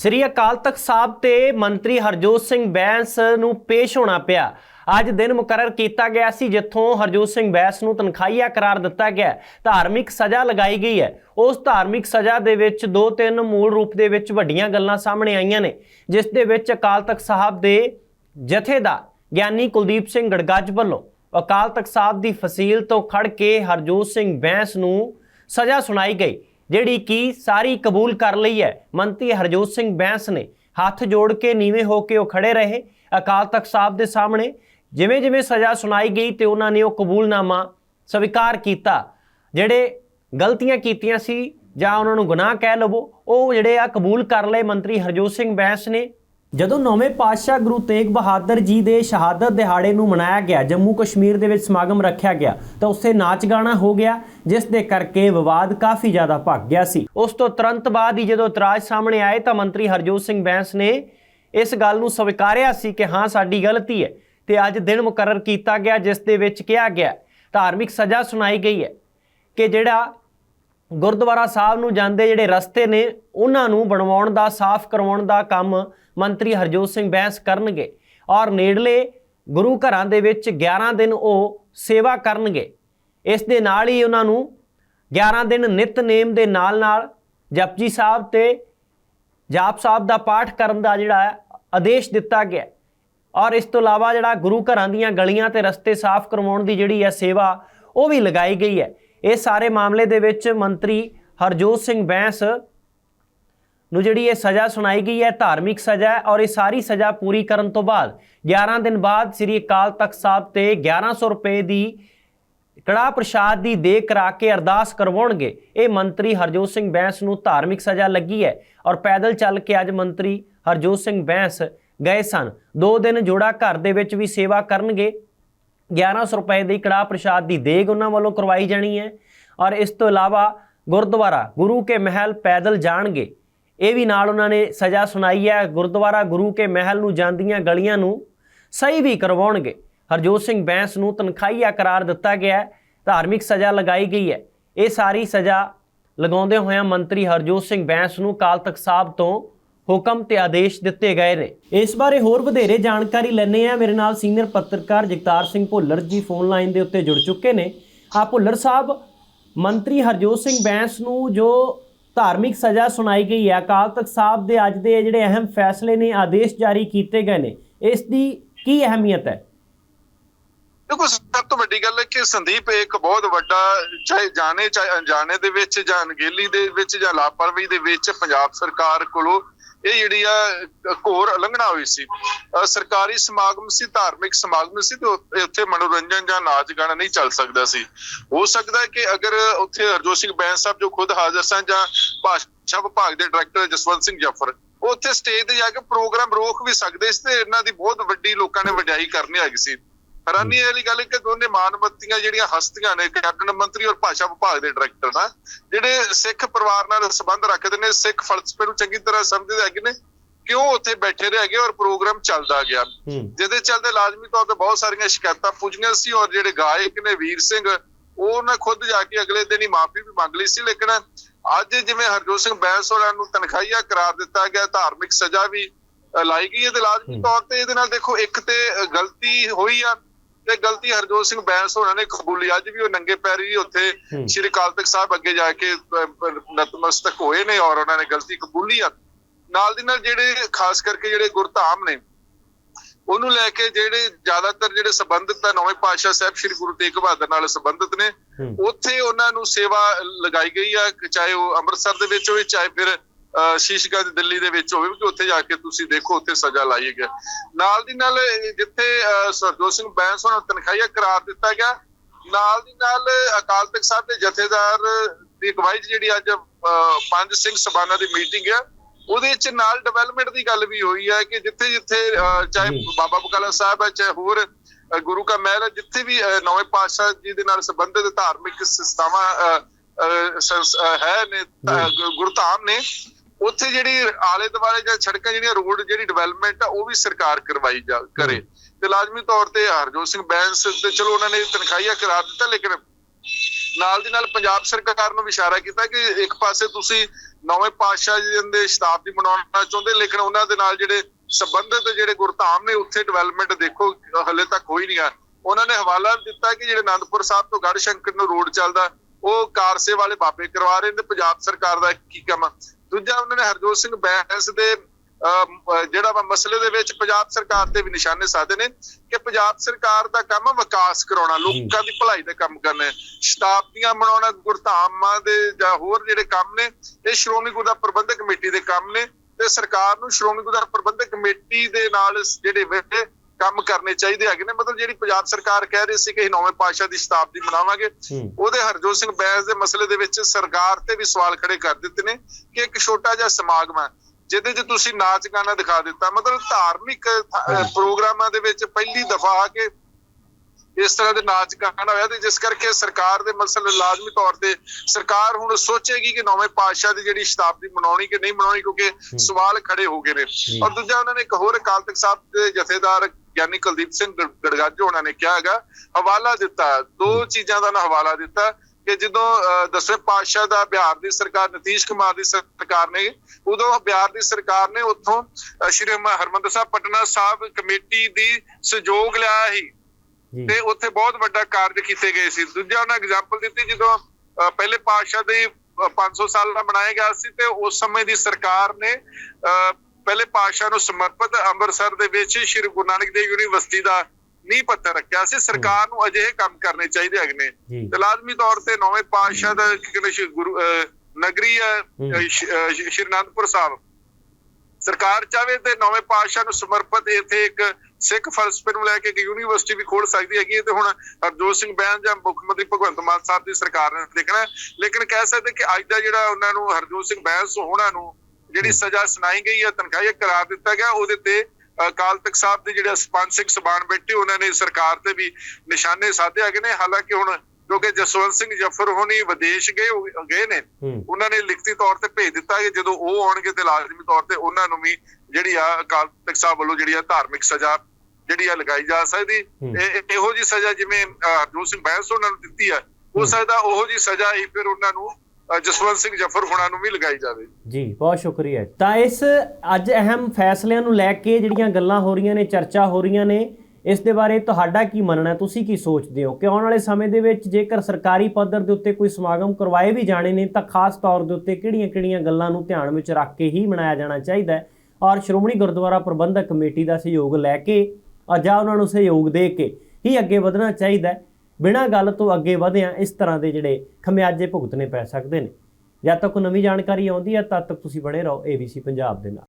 ਸ੍ਰੀ ਅਕਾਲ ਤਖਤ ਸਾਹਿਬ ਤੇ ਮੰਤਰੀ ਹਰਜੋਤ ਸਿੰਘ ਬੈਂਸ ਨੂੰ ਪੇਸ਼ ਹੋਣਾ ਪਿਆ। ਅੱਜ ਦਿਨ ਮੁਕਰਰ ਕੀਤਾ ਗਿਆ ਸੀ, ਜਿੱਥੋਂ ਹਰਜੋਤ ਸਿੰਘ ਬੈਂਸ ਨੂੰ ਤਨਖਾਹੀਆ ਕਰਾਰ ਦਿੱਤਾ ਗਿਆ। ਧਾਰਮਿਕ ਸਜ਼ਾ ਲਗਾਈ ਗਈ ਹੈ। ਉਸ ਧਾਰਮਿਕ ਸਜ਼ਾ ਦੇ ਵਿੱਚ ਦੋ ਤਿੰਨ ਮੂਲ ਰੂਪ ਦੇ ਵਿੱਚ ਵੱਡੀਆਂ ਗੱਲਾਂ ਸਾਹਮਣੇ ਆਈਆਂ ਨੇ, ਜਿਸ ਦੇ ਵਿੱਚ ਅਕਾਲ ਤਖਤ ਸਾਹਿਬ ਦੇ ਜਥੇਦਾਰ ਗਿਆਨੀ ਕੁਲਦੀਪ ਸਿੰਘ ਗੜਗੱਜ ਵੱਲੋਂ ਅਕਾਲ ਤਖਤ ਸਾਹਿਬ ਦੀ ਫਸੀਲ ਤੋਂ ਖੜ ਕੇ ਹਰਜੋਤ ਸਿੰਘ ਬੈਂਸ ਨੂੰ ਸਜ਼ਾ ਸੁਣਾਈ ਗਈ। ਜਿਹੜੀ ਕਿ ਸਾਰੀ ਕਬੂਲ ਕਰ ਲਈ ਹੈ। ਮੰਤਰੀ ਹਰਜੋਤ ਸਿੰਘ ਬੈਂਸ ਨੇ ਹੱਥ ਜੋੜ ਕੇ ਨੀਵੇਂ ਹੋ ਕੇ ਉਹ ਖੜੇ ਰਹੇ। ਅਕਾਲ ਤਖਤ ਸਾਹਿਬ ਦੇ ਸਾਹਮਣੇ ਜਿਵੇਂ ਜਿਵੇਂ ਸਜ਼ਾ ਸੁਣਾਈ ਗਈ ਤੇ ਉਹਨਾਂ ਨੇ ਉਹ ਕਬੂਲਨਾਮਾ ਸਵੀਕਾਰ ਕੀਤਾ। ਜਿਹੜੇ ਗਲਤੀਆਂ ਕੀਤੀਆਂ ਸੀ ਜਾਂ ਉਹਨਾਂ ਨੂੰ ਗੁਨਾਹ ਕਹਿ ਲਵੋ, ਉਹ ਜਿਹੜੇ ਆ ਕਬੂਲ ਕਰ ਲਏ। ਮੰਤਰੀ ਹਰਜੋਤ ਸਿੰਘ ਬੈਂਸ ਨੇ ਜਦੋਂ ਨੌਵੇਂ ਪਾਤਸ਼ਾਹ ਗੁਰੂ ਤੇਗ ਬਹਾਦਰ ਜੀ ਦੇ ਸ਼ਹਾਦਤ ਦਿਹਾੜੇ ਨੂੰ ਮਨਾਇਆ ਗਿਆ, ਜੰਮੂ ਕਸ਼ਮੀਰ ਦੇ ਵਿੱਚ ਸਮਾਗਮ ਰੱਖਿਆ ਗਿਆ, ਤਾਂ ਉੱਥੇ ਨਾਚ ਗਾਣਾ ਹੋ ਗਿਆ, ਜਿਸ ਦੇ ਕਰਕੇ ਵਿਵਾਦ ਕਾਫੀ ਜ਼ਿਆਦਾ ਭੱਗ ਗਿਆ ਸੀ। ਉਸ ਤੋਂ ਤੁਰੰਤ ਬਾਅਦ ਹੀ ਜਦੋਂ ਇਤਰਾਜ਼ ਸਾਹਮਣੇ ਆਏ, ਤਾਂ ਮੰਤਰੀ ਹਰਜੋਤ ਸਿੰਘ ਬੈਂਸ ਨੇ ਇਸ ਗੱਲ ਨੂੰ ਸਵੀਕਾਰਿਆ ਸੀ ਕਿ ਹਾਂ, ਸਾਡੀ ਗਲਤੀ ਹੈ ਤੇ ਅੱਜ ਦਿਨ ਮੁਕਰਰ ਕੀਤਾ ਗਿਆ, ਜਿਸ ਦੇ ਵਿੱਚ ਕਿਹਾ ਗਿਆ, ਧਾਰਮਿਕ ਸਜ਼ਾ ਸੁਣਾਈ ਗਈ ਹੈ ਕਿ ਜਿਹੜਾ ਗੁਰਦੁਆਰਾ ਸਾਹਿਬ ਨੂੰ ਜਾਂਦੇ ਜਿਹੜੇ ਰਸਤੇ ਨੇ, ਉਹਨਾਂ ਨੂੰ ਬਣਵਾਉਣ ਦਾ, ਸਾਫ਼ ਕਰਵਾਉਣ ਦਾ ਕੰਮ ਮੰਤਰੀ ਹਰਜੋਤ ਸਿੰਘ ਬੈਂਸ ਕਰਨਗੇ। ਔਰ ਨੇੜਲੇ ਗੁਰੂ ਘਰਾਂ ਦੇ ਵਿੱਚ 11 ਦਿਨ ਉਹ ਸੇਵਾ ਕਰਨਗੇ। ਇਸ ਦੇ ਨਾਲ ਹੀ ਉਹਨਾਂ ਨੂੰ 11 ਦਿਨ ਨਿਤਨੇਮ ਦੇ ਨਾਲ ਨਾਲ ਜਪਜੀ ਸਾਹਿਬ ਤੇ ਜਾਪ ਸਾਹਿਬ ਦਾ ਪਾਠ ਕਰਨ ਦਾ ਜਿਹੜਾ ਆਦੇਸ਼ ਦਿੱਤਾ ਗਿਆ। ਔਰ ਇਸ ਤੋਂ ਇਲਾਵਾ ਜਿਹੜਾ ਗੁਰੂ ਘਰਾਂ ਦੀਆਂ ਗਲੀਆਂ ਤੇ ਰਸਤੇ ਸਾਫ਼ ਕਰਵਾਉਣ ਦੀ ਜਿਹੜੀ ਹੈ ਸੇਵਾ, ਉਹ ਵੀ ਲਗਾਈ ਗਈ ਹੈ। ਇਹ ਸਾਰੇ ਮਾਮਲੇ ਦੇ ਵਿੱਚ ਮੰਤਰੀ ਹਰਜੋਤ ਸਿੰਘ ਬੈਂਸ ਨੂੰ ਜਿਹੜੀ ਇਹ ਸਜ਼ਾ ਸੁਣਾਈ ਗਈ ਹੈ ਧਾਰਮਿਕ ਸਜ਼ਾ ਹੈ ਔਰ ਇਹ ਸਾਰੀ ਸਜ਼ਾ ਪੂਰੀ ਕਰਨ ਤੋਂ ਬਾਅਦ 11 ਦਿਨ ਬਾਅਦ ਸ੍ਰੀ ਅਕਾਲ ਤਖਤ ਸਾਹਿਬ ਤੇ 1100 ਰੁਪਏ ਦੀ ਕੜਾ ਪ੍ਰਸ਼ਾਦ ਦੀ ਦੇ ਕਰਾ ਕੇ ਅਰਦਾਸ ਕਰਵਾਉਣਗੇ। ਇਹ ਮੰਤਰੀ ਹਰਜੋਤ ਸਿੰਘ ਬੈਂਸ ਨੂੰ ਧਾਰਮਿਕ ਸਜ਼ਾ ਲੱਗੀ ਹੈ ਔਰ ਪੈਦਲ ਚੱਲ ਕੇ ਅੱਜ ਮੰਤਰੀ ਹਰਜੋਤ ਸਿੰਘ ਬੈਂਸ ਗਏ ਸਨ। ਦੋ ਦਿਨ ਜੋੜਾ ਘਰ ਦੇ ਵਿੱਚ ਵੀ ਸੇਵਾ ਕਰਨਗੇ। 1100 ਰੁਪਏ ਦੀ ਕੜਾ ਪ੍ਰਸ਼ਾਦ ਦੀ ਦੇਗ ਉਹਨਾਂ ਵੱਲੋਂ ਕਰਵਾਈ ਜਾਣੀ ਹੈ ਔਰ ਇਸ ਤੋਂ ਇਲਾਵਾ ਗੁਰਦੁਆਰਾ ਗੁਰੂ ਕੇ ਮਹਿਲ ਪੈਦਲ ਜਾਣਗੇ। ਇਹ ਵੀ ਨਾਲ ਉਹਨਾਂ ਨੇ ਸਜ਼ਾ ਸੁਣਾਈ ਹੈ। ਗੁਰਦੁਆਰਾ ਗੁਰੂ ਕੇ ਮਹਿਲ ਨੂੰ ਜਾਂਦੀਆਂ ਗਲੀਆਂ ਨੂੰ ਸਹੀ ਵੀ ਕਰਵਾਉਣਗੇ। ਹਰਜੋਤ ਸਿੰਘ ਬੈਂਸ ਨੂੰ ਤਨਖਾਹੀਆ ਕਰਾਰ ਦਿੱਤਾ ਗਿਆ ਹੈ। ਧਾਰਮਿਕ ਸਜ਼ਾ ਲਗਾਈ ਗਈ ਹੈ। ਇਹ ਸਾਰੀ ਸਜ਼ਾ ਲਗਾਉਂਦੇ ਹੋਇਆਂ ਮੰਤਰੀ ਹਰਜੋਤ ਸਿੰਘ ਬੈਂਸ ਨੂੰ ਕਾਲ ਤਖਤ ਸਾਹਿਬ ਤੋਂ ਹੁਕਮ ਤੇ ਆਦੇਸ਼ ਦਿੱਤੇ ਗਏ ਨੇ। ਇਸ ਬਾਰੇ ਹੋਰ ਵਧੇਰੇ ਜਾਣਕਾਰੀ ਲੈਣੇ ਆ ਮੇਰੇ ਨਾਲ ਸੀਨੀਅਰ ਪੱਤਰਕਾਰ ਜਗਤਾਰ ਸਿੰਘ ਭੁੱਲਰ ਜੀ ਫੋਨ ਲਾਈਨ ਦੇ ਉੱਤੇ ਜੁੜ ਚੁੱਕੇ ਨੇ। ਆ ਭੁੱਲਰ ਸਾਹਿਬ, ਮੰਤਰੀ ਹਰਜੋਤ ਸਿੰਘ ਬੈਂਸ ਨੂੰ ਜੋ ਧਾਰਮਿਕ ਸਜ਼ਾ ਸੁਣਾਈ ਗਈ ਹੈ, ਅਕਾਲ ਤਖਤ ਸਾਹਿਬ ਦੇ ਅੱਜ ਦੇ ਜਿਹੜੇ ਅਹਿਮ ਫੈਸਲੇ ਨੇ, ਆਦੇਸ਼ ਜਾਰੀ ਕੀਤੇ ਗਏ ਨੇ। ਇਸ ਦੀ ਕੀ ਅਹਿਮੀਅਤ ਹੈ? ਦੇਖੋ, ਸਭ ਤੋਂ ਵੱਡੀ ਗੱਲ ਹੈ ਕਿ ਸੰਦੀਪ ਇੱਕ ਬਹੁਤ ਵੱਡਾ, ਚਾਹੇ ਜਾਣੇ, ਚਾਹੇ ਅਣਜਾਣੇ ਦੇ ਵਿੱਚ ਜਾਂ ਅਣਗਹਿਲੀ ਦੇ ਵਿੱਚ ਜਾਂ ਲਾਪਰਵਾਹੀ ਦੇ ਵਿੱਚ ਪੰਜਾਬ ਸਰਕਾਰ ਕੋਲੋਂ ਇਹ ਜਿਹੜੀ ਆ ਘੋਰ ਉਲੰਘਣਾ ਹੋਈ ਸੀ। ਸਰਕਾਰੀ ਸਮਾਗਮ ਸੀ, ਧਾਰਮਿਕ ਸਮਾਗਮ ਸੀ ਤੇ ਉੱਥੇ- ਮਨੋਰੰਜਨ ਜਾਂ ਨਾਚ ਗਾਣਾ ਨਹੀਂ ਚੱਲ ਸਕਦਾ ਸੀ। ਹੋ ਸਕਦਾ ਹੈ ਕਿ ਅਗਰ ਉੱਥੇ ਹਰਜੋਤ ਸਿੰਘ ਬੈਂਸ ਸਾਹਿਬ ਜੋ ਖੁਦ ਹਾਜ਼ਰ ਸਨ ਜਾਂ ਭਾਸ਼ਾ ਵਿਭਾਗ ਦੇ ਡਾਇਰੈਕਟਰ ਜਸਵੰਤ ਸਿੰਘ ਜਫਰ, ਉਹ ਉੱਥੇ ਸਟੇਜ ਤੇ ਜਾ ਕੇ ਪ੍ਰੋਗਰਾਮ ਰੋਕ ਵੀ ਸਕਦੇ ਸੀ ਤੇ ਇਹਨਾਂ ਦੀ ਬਹੁਤ ਵੱਡੀ ਲੋਕਾਂ ਨੇ ਵਡਿਆਈ ਕਰਨੀ ਹੈਗੀ ਸੀ। ਹੈਰਾਨੀ ਵਾਲੀ ਗੱਲ ਹੈ ਕਿ ਦੋਨੇ ਮਾਨਵਤੀਆਂ ਜਿਹੜੀਆਂ ਹਸਤੀਆਂ ਨੇ ਕੈਬਨਿਟ ਮੰਤਰੀ ਔਰ ਭਾਸ਼ਾ ਵਿਭਾਗ ਦੇ ਡਾਇਰੈਕਟਰ ਨਾ ਜਿਹੜੇ ਸਿੱਖ ਪਰਿਵਾਰ ਨਾਲ ਸੰਬੰਧ ਰੱਖਦੇ ਨੇ ਸਿੱਖ ਫਲਸਫੇ ਨੂੰ ਚੰਗੀ ਤਰ੍ਹਾਂ ਸਮਝਦੇ ਹੈਗੇ ਨੇ ਕਿਉਂ ਉੱਥੇ ਬੈਠੇ ਰਹਿ ਗਏ ਔਰ ਪ੍ਰੋਗਰਾਮ ਚੱਲਦਾ ਗਿਆ ਜਿਹਦੇ ਚੱਲਦੇ ਲਾਜ਼ਮੀ ਤੌਰ ਤੇ ਬਹੁਤ ਸਾਰੀਆਂ ਸ਼ਿਕਾਇਤਾਂ ਪੁੱਜੀਆਂ ਸੀ ਔਰ ਜਿਹੜੇ ਗਾਇਕ ਨੇ ਵੀਰ ਸਿੰਘ ਉਹ ਉਹਨਾਂ ਖੁਦ ਜਾ ਕੇ ਅਗਲੇ ਦਿਨ ਹੀ ਮਾਫੀ ਵੀ ਮੰਗ ਲਈ ਸੀ ਲੇਕਿਨ ਅੱਜ ਜਿਵੇਂ ਹਰਜੋਤ ਸਿੰਘ ਬੈਂਸ ਹੋਰਾਂ ਨੂੰ ਤਨਖਾਹੀਆ ਕਰਾਰ ਦਿੱਤਾ ਗਿਆ ਧਾਰਮਿਕ ਸਜ਼ਾ ਵੀ ਲਾਈ ਗਈ ਹੈ ਤੇ ਲਾਜ਼ਮੀ। ਤੌਰ ਤੇ ਇਹਦੇ ਨਾਲ ਦੇਖੋ ਇੱਕ ਤੇ ਗਲਤੀ ਹੋਈ ਆ ਤੇ ਗਲਤੀ ਹਰਜੋਤ ਸਿੰਘ ਬੈਂਸ ਹੋਰਾਂ ਨੇ ਕਬੂਲੀ। ਅੱਜ ਵੀ ਉਹ ਨੰਗੇ ਪੈਰੀ ਉੱਥੇ। ਸ਼੍ਰੀ ਅਕਾਲ ਤਖਤ ਸਾਹਿਬ ਅੱਗੇ ਜਾ ਕੇ ਨਤਮਸਤਕ ਹੋਏ ਨੇ ਔਰ ਉਹਨਾਂ ਨੇ ਗਲਤੀ ਕਬੂਲੀ ਆ। ਨਾਲ ਦੀ ਨਾਲ ਜਿਹੜੇ ਖਾਸ ਕਰਕੇ ਜਿਹੜੇ ਗੁਰਧਾਮ ਨੇ ਉਹਨੂੰ ਲੈ ਕੇ ਜਿਹੜੇ ਜ਼ਿਆਦਾਤਰ ਜਿਹੜੇ ਸੰਬੰਧਿਤ ਆ ਨੌਵੇਂ ਪਾਤਸ਼ਾਹ ਸਾਹਿਬ ਸ੍ਰੀ ਗੁਰੂ ਤੇਗ ਬਹਾਦਰ ਨਾਲ ਸੰਬੰਧਿਤ ਨੇ ਉੱਥੇ ਉਹਨਾਂ ਨੂੰ ਸੇਵਾ ਲਗਾਈ ਗਈ ਆ ਚਾਹੇ ਉਹ ਅੰਮ੍ਰਿਤਸਰ ਦੇ ਵਿੱਚ ਹੋਵੇ ਚਾਹੇ ਫਿਰ ਸ਼ੀਸ਼ਗੰਜ ਦਿੱਲੀ ਦੇ ਵਿੱਚ ਹੋਵੇ ਕਿ ਉੱਥੇ ਜਾ ਕੇ ਤੁਸੀਂ ਦੇਖੋ ਉੱਥੇ ਸਜ਼ਾ ਲਾਈ ਗਿਆ ਨਾਲ ਦੀ ਨਾਲ ਜਿੱਥੇ ਸਰਜੋਤ ਸਿੰਘ ਬੈਂਸ ਨੂੰ ਤਨਖਾਹੀਆ ਕਰਾਰ ਦਿੱਤਾ ਗਿਆ ਨਾਲ ਦੀ ਨਾਲ ਅਕਾਲ ਤਖਤ ਸਾਹਿਬ ਦੇ ਜਥੇਦਾਰ ਦੀ ਅਗਵਾਈ ਜਿਹੜੀ ਅੱਜ ਪੰਜ ਸਿੰਘ ਸਭਾਨਾ ਦੀ ਮੀਟਿੰਗ ਆ ਉਹਦੇ ਵਿੱਚ ਨਾਲ ਡਿਵੈਲਪਮੈਂਟ ਦੀ ਗੱਲ ਵੀ ਹੋਈ ਹੈ ਕਿ ਜਿੱਥੇ ਜਿੱਥੇ ਚਾਹੇ। ਬਾਬਾ ਬਕਾਲਾ ਸਾਹਿਬ ਹੈ ਚਾਹੇ ਹੋਰ ਗੁਰੂ ਕਾ ਮਹਿਲ ਹੈ ਜਿੱਥੇ ਵੀ ਨੌਵੇਂ ਪਾਤਸ਼ਾਹ ਜੀ ਦੇ ਨਾਲ ਸੰਬੰਧਿਤ ਧਾਰਮਿਕ ਸੰਸਥਾਵਾਂ ਹੈ ਨੇ ਗੁਰਧਾਮ ਨੇ ਉੱਥੇ ਜਿਹੜੀ ਆਲੇ ਦੁਆਲੇ ਜਾਂ ਸੜਕਾਂ ਜਿਹੜੀਆਂ ਰੋਡ ਜਿਹੜੀ ਡਿਵੈਲਪਮੈਂਟ ਆ ਉਹ ਵੀ ਸਰਕਾਰ ਕਰਵਾਈ ਜਾ ਕਰੇ। ਤੇ ਲਾਜ਼ਮੀ ਤੌਰ ਤੇ ਹਰਜੋਤ ਸਿੰਘ ਬੈਂਸ ਤੇ ਚਲੋ ਉਹਨਾਂ ਨੇ ਤਨਖਾਹੀਆ ਕਰਾ ਦਿੱਤਾ ਲੇਕਿਨ ਨਾਲ ਦੀ ਨਾਲ ਪੰਜਾਬ ਸਰਕਾਰ ਨੂੰ ਇਸ਼ਾਰਾ ਕੀਤਾ ਕਿ ਇੱਕ ਪਾਸੇ ਤੁਸੀਂ ਨੌਵੇਂ ਪਾਤਸ਼ਾਹ ਜੀ ਦੇ ਸ਼ਤਾਬਦੀ ਮਨਾਉਣਾ ਚਾਹੁੰਦੇ ਲੇਕਿਨ ਉਹਨਾਂ ਦੇ ਨਾਲ ਜਿਹੜੇ ਸੰਬੰਧਿਤ ਜਿਹੜੇ ਗੁਰਧਾਮ ਨੇ ਉੱਥੇ ਡਿਵੈਲਪਮੈਂਟ ਦੇਖੋ ਹਲੇ ਤੱਕ ਹੋਈ ਨਹੀਂ ਆ। ਉਹਨਾਂ ਨੇ ਹਵਾਲਾ ਦਿੱਤਾ ਕਿ ਜਿਹੜੇ ਅਨੰਦਪੁਰ ਸਾਹਿਬ ਤੋਂ ਗੜ ਸ਼ੰਕਰ ਨੂੰ ਰੋਡ ਚੱਲਦਾ ਉਹ ਕਾਰਸੇ ਵਾਲੇ ਬਾਬੇ ਕਰਵਾ ਰਹੇ ਨੇ ਪੰਜਾਬ ਸਰਕਾਰ ਦਾ ਕੀ ਕੰਮ? ਦੂਜਾ ਉਹਨਾਂ ਨੇ ਹਰਜੋਤ ਸਿੰਘ ਬੈਂਸ ਦੇ ਜਿਹੜਾ ਵਾ ਮਸਲੇ ਦੇ ਵਿੱਚ ਪੰਜਾਬ ਸਰਕਾਰ ਤੇ ਵੀ ਨਿਸ਼ਾਨੇ ਸਾਧੇ ਨੇ ਕਿ ਪੰਜਾਬ ਸਰਕਾਰ ਦਾ ਕੰਮ ਵਿਕਾਸ ਕਰਾਉਣਾ ਲੋਕਾਂ ਦੀ ਭਲਾਈ ਦਾ ਕੰਮ ਕਰਨਾ ਹੈ। ਸ਼ਤਾਬਦੀਆਂ ਮਨਾਉਣਾ ਗੁਰਧਾਮਾਂ ਦੇ ਜਾਂ ਹੋਰ ਜਿਹੜੇ ਕੰਮ ਨੇ ਇਹ ਸ਼੍ਰੋਮਣੀ ਗੁਰਦੁਆਰਾ ਪ੍ਰਬੰਧਕ ਕਮੇਟੀ ਦੇ ਕੰਮ ਨੇ ਤੇ ਸਰਕਾਰ ਨੂੰ ਸ਼੍ਰੋਮਣੀ ਗੁਰਦੁਆਰਾ ਪ੍ਰਬੰਧਕ ਕਮੇਟੀ ਦੇ ਨਾਲ ਜਿਹੜੇ ਵੇ ਕੰਮ ਕਰਨੇ ਚਾਹੀਦੇ ਹੈਗੇ ਨੇ। ਮਤਲਬ ਜਿਹੜੀ ਪੰਜਾਬ ਸਰਕਾਰ ਕਹਿ ਰਹੀ ਸੀ ਕਿ ਅਸੀਂ ਨੌਵੇਂ ਪਾਤਸ਼ਾਹ ਦੀ ਸ਼ਤਾਬਦੀ ਮਨਾਵਾਂਗੇ ਉਹਦੇ ਹਰਜੋਤ ਸਿੰਘ ਬੈਂਸ ਦੇ ਮਸਲੇ ਦੇ ਵਿੱਚ ਸਰਕਾਰ ਤੇ ਵੀ ਸਵਾਲ ਖੜੇ ਕਰ ਦਿੱਤੇ ਨੇ ਕਿ ਇੱਕ ਛੋਟਾ ਜਿਹਾ ਸਮਾਗਮ ਹੈ ਜਿਹਦੇ 'ਚ ਤੁਸੀਂ ਨਾਚ ਗਾਣਾ ਦਿਖਾ ਦਿੱਤਾ। ਮਤਲਬ ਧਾਰਮਿਕ ਪ੍ਰੋਗਰਾਮਾਂ ਦੇ ਵਿੱਚ ਪਹਿਲੀ ਦਫਾ ਆ ਕੇ ਇਸ ਤਰ੍ਹਾਂ ਦੇ ਨਾਚ ਗਾਣਾ ਹੋਇਆ ਤੇ ਜਿਸ ਕਰਕੇ ਸਰਕਾਰ ਦੇ ਮਸਲੇ ਲਾਜ਼ਮੀ ਤੌਰ ਤੇ ਸਰਕਾਰ ਹੁਣ ਸੋਚੇਗੀ ਕਿ ਨੌਵੇਂ ਪਾਤਸ਼ਾਹ ਦੀ ਜਿਹੜੀ ਸ਼ਤਾਬਦੀ ਮਨਾਉਣੀ ਕਿ ਨਹੀਂ ਮਨਾਉਣੀ ਕਿਉਂਕਿ ਸਵਾਲ ਖੜੇ ਹੋ ਗਏ ਨੇ। ਔਰ ਦੂਜਾ ਉਹਨਾਂ ਨੇ ਇੱਕ ਹੋਰ ਅਕਾਲ ਤਖਤ ਸਾਹਿਬ ਦੇ ਜਥੇਦਾਰ ਗਿਆਨੀ ਕੁਲਦੀਪ ਸਿੰਘ ਗੜ- ਗੜਗਾਜੋ ਉਹਨਾਂ ਨੇ ਕਿਹਾ ਹੈਗਾ ਹਵਾਲਾ ਦਿੱਤਾ। ਦੋ ਚੀਜ਼ਾਂ ਦਾ ਨਾ ਹਵਾਲਾ ਦਿੱਤਾ ਕਿ ਜਦੋਂ ਦਸਵੇਂ ਪਾਤਸ਼ਾਹ ਦਾ ਬਿਹਾਰ ਦੀ ਸਰਕਾਰ ਨਤੀਸ਼ ਕੁਮਾਰ ਦੀ ਸਰਕਾਰ ਨੇ ਉਦੋਂ ਬਿਹਾਰ ਦੀ ਸਰਕਾਰ ਨੇ ਉੱਥੋਂ ਸ਼੍ਰੀ ਹਰਿਮੰਦਰ ਸਾਹਿਬ ਪਟਨਾ ਸਾਹਿਬ ਕਮੇਟੀ ਦੀ ਸਹਿਯੋਗ ਲਿਆ ਸੀ। ਤੇ ਉੱਥੇ ਬਹੁਤ ਵੱਡਾ ਕਾਰਜ ਕੀਤੇ ਗਏ ਸੀ। ਦੂਜਾ ਉਹਨਾਂ ਐਗਜ਼ਾਮਪਲ ਦਿੱਤੀ ਜਦੋਂ ਪਹਿਲੇ ਪਾਤਸ਼ਾਹ ਦੀ ਅਹ, 500 ਸਾਲ ਦਾ ਮਨਾਇਆ ਗਿਆ ਸੀ ਤੇ ਉਸ ਸਮੇਂ ਦੀ ਸਰਕਾਰ ਨੇ ਪਹਿਲੇ ਪਾਤਸ਼ਾਹ ਨੂੰ ਸਮਰਪਿਤ ਅੰਮ੍ਰਿਤਸਰ ਦੇ ਵਿੱਚ ਸ਼੍ਰੀ ਗੁਰੂ ਨਾਨਕ ਦੇਵ ਯੂਨੀਵਰਸਿਟੀ ਦਾ ਨੀਂਹ ਪੱਥਰ ਰੱਖਿਆ ਸੀ। ਸਰਕਾਰ ਨੂੰ ਅਜਿਹੇ ਕੰਮ ਕਰਨੇ ਚਾਹੀਦੇ ਹੈਗੇ ਤੇ ਲਾਜ਼ਮੀ ਤੌਰ ਤੇ ਨੌਵੇਂ ਪਾਤਸ਼ਾਹ ਦਾ ਸ਼੍ਰੀ ਗੁਰੂ ਨਗਰੀ ਸ਼੍ਰੀ ਅਨੰਦਪੁਰ ਸਾਹਿਬ। ਸਰਕਾਰ ਚਾਹੇ ਤੇ ਨੌਵੇਂ ਪਾਤਸ਼ਾਹ ਨੂੰ ਸਮਰਪਿਤ ਇੱਥੇ ਇੱਕ ਸਿੱਖ ਫਲਸਫੇ ਨੂੰ ਲੈ ਕੇ ਇੱਕ ਯੂਨੀਵਰਸਿਟੀ ਵੀ ਖੋਲ ਸਕਦੀ ਹੈਗੀ ਹੈ ਤੇ ਹੁਣ ਹਰਜੋਤ ਸਿੰਘ ਬੈਂਸ ਜਾਂ ਮੁੱਖ ਮੰਤਰੀ ਭਗਵੰਤ ਮਾਨ ਸਾਹਿਬ ਦੀ ਸਰਕਾਰ ਨੇ ਦੇਖਣਾ। ਲੇਕਿਨ ਕਹਿ ਸਕਦੇ ਕਿ ਅੱਜ ਦਾ ਜਿਹੜਾ ਉਹਨਾਂ ਨੂੰ ਹਰਜੋਤ ਸਿੰਘ ਬੈਂਸ ਹੋਣਾ ਨੂੰ ਜਿਹੜੀ ਸਜ਼ਾ ਸੁਣਾਈ ਗਈ ਹੈ ਤਨਖਾਹੀਆ ਕਰਾਰ ਦਿੱਤਾ ਗਿਆ। ਉਹਦੇ ਤੇ ਅਕਾਲ ਤਖਤ ਸਾਹਿਬ ਦੇ ਜਿਹੜੇ ਸਿੰਘ ਸਬਾਨ ਬੈਠੇ ਉਹਨਾਂ ਨੇ ਸਰਕਾਰ ਤੇ ਵੀ ਨਿਸ਼ਾਨੇ ਸਾਧੇ ਹੈਗੇ ਨੇ। ਹਾਲਾਂਕਿ ਹੁਣ ਕਿਉਂਕਿ ਜਸਵੰਤ ਸਿੰਘ ਜਫਰ ਹੋਣੀ ਵਿਦੇਸ਼ ਗਏ ਗਏ ਨੇ। ਉਹਨਾਂ ਨੇ ਲਿਖਤੀ ਤੌਰ ਤੇ ਭੇਜ ਦਿੱਤਾ ਕਿ ਜਦੋਂ ਉਹ ਆਉਣਗੇ ਤੇ ਲਾਜ਼ਮੀ ਤੌਰ ਤੇ ਉਹਨਾਂ ਨੂੰ ਵੀ ਜਿਹੜੀ ਆ ਅਕਾਲ ਤਖਤ ਸਾਹਿਬ ਵੱਲੋਂ ਜਿਹੜੀ ਆ ਧਾਰਮਿਕ ਸਜ਼ਾ ਜਿਹੜੀ ਆ ਲਗਾਈ ਜਾ ਸਕਦੀ। ਇਹ ਜੀ ਸਜ਼ਾ ਜਿਵੇਂ ਹਰਜੋਤ ਸਿੰਘ ਬੈਂਸ ਉਹਨਾਂ ਨੂੰ ਦਿੱਤੀ ਆ ਹੋ। ਸਕਦਾ ਉਹੋ ਜੀ ਸਜ਼ਾ ਹੀ ਫਿਰ ਉਹਨਾਂ ਨੂੰ ਜਸਵੰਤ ਸਿੰਘ ਜਫਰ ਹੋਣਾ ਨੂੰ ਵੀ ਲਗਾਈ ਜਾਵੇ। ਜੀ, ਬਹੁਤ ਸ਼ੁਕਰੀਆ। ਤਾਂ ਇਸ ਅੱਜ ਅਹਿਮ ਫੈਸਲਿਆਂ ਨੂੰ ਲੈ ਕੇ ਜਿਹੜੀਆਂ ਗੱਲਾਂ ਹੋ ਰਹੀਆਂ ਨੇ, ਚਰਚਾ ਹੋ ਰਹੀਆਂ ਨੇ, ਇਸ ਦੇ ਬਾਰੇ ਤੁਹਾਡਾ ਕੀ ਮੰਨਣਾ ਤੁਸੀਂ ਕੀ ਸੋਚਦੇ ਹੋ? ਕਿ ਆਉਣ ਵਾਲੇ ਸਮੇਂ ਦੇ ਵਿੱਚ ਜੇਕਰ ਸਰਕਾਰੀ ਪੱਧਰ ਦੇ ਉੱਤੇ ਕੋਈ ਸਮਾਗਮ ਕਰਵਾਏ ਵੀ ਜਾਣੇ ਨੇ, ਤਾਂ ਖਾਸ ਤੌਰ ਦੇ ਉੱਤੇ ਕਿਹੜੀਆਂ-ਕਿਹੜੀਆਂ ਗੱਲਾਂ ਨੂੰ ਧਿਆਨ ਵਿੱਚ ਰੱਖ ਕੇ ਹੀ ਮਨਾਇਆ ਜਾਣਾ ਚਾਹੀਦਾ ਹੈ। ਔਰ ਸ਼੍ਰੋਮਣੀ ਗੁਰਦੁਆਰਾ ਪ੍ਰਬੰਧਕ ਕਮੇਟੀ ਦਾ ਸਹਿਯੋਗ ਲੈ ਕੇ ਜਾਂ ਉਹਨਾਂ ਨੂੰ ਸਹਿਯੋਗ ਦੇ ਕੇ ਹੀ ਅੱਗੇ ਵਧਣਾ ਚਾਹੀਦਾ ਹੈ। ਬਿਨਾਂ ਗੱਲ ਤੋਂ ਅੱਗੇ ਵਧਿਆਂ ਇਸ ਤਰ੍ਹਾਂ ਦੇ ਜਿਹੜੇ ਖਮਿਆਜੇ ਭੁਗਤਣੇ ਪੈ ਸਕਦੇ ਨੇ। ਜਦ ਤੱਕ ਨਵੀਂ ਜਾਣਕਾਰੀ ਆਉਂਦੀ ਹੈ, ਤਦ ਤੱਕ ਤੁਸੀਂ ਬਣੇ ਰਹੋ ABC ਪੰਜਾਬ ਦੇ ਨਾਲ।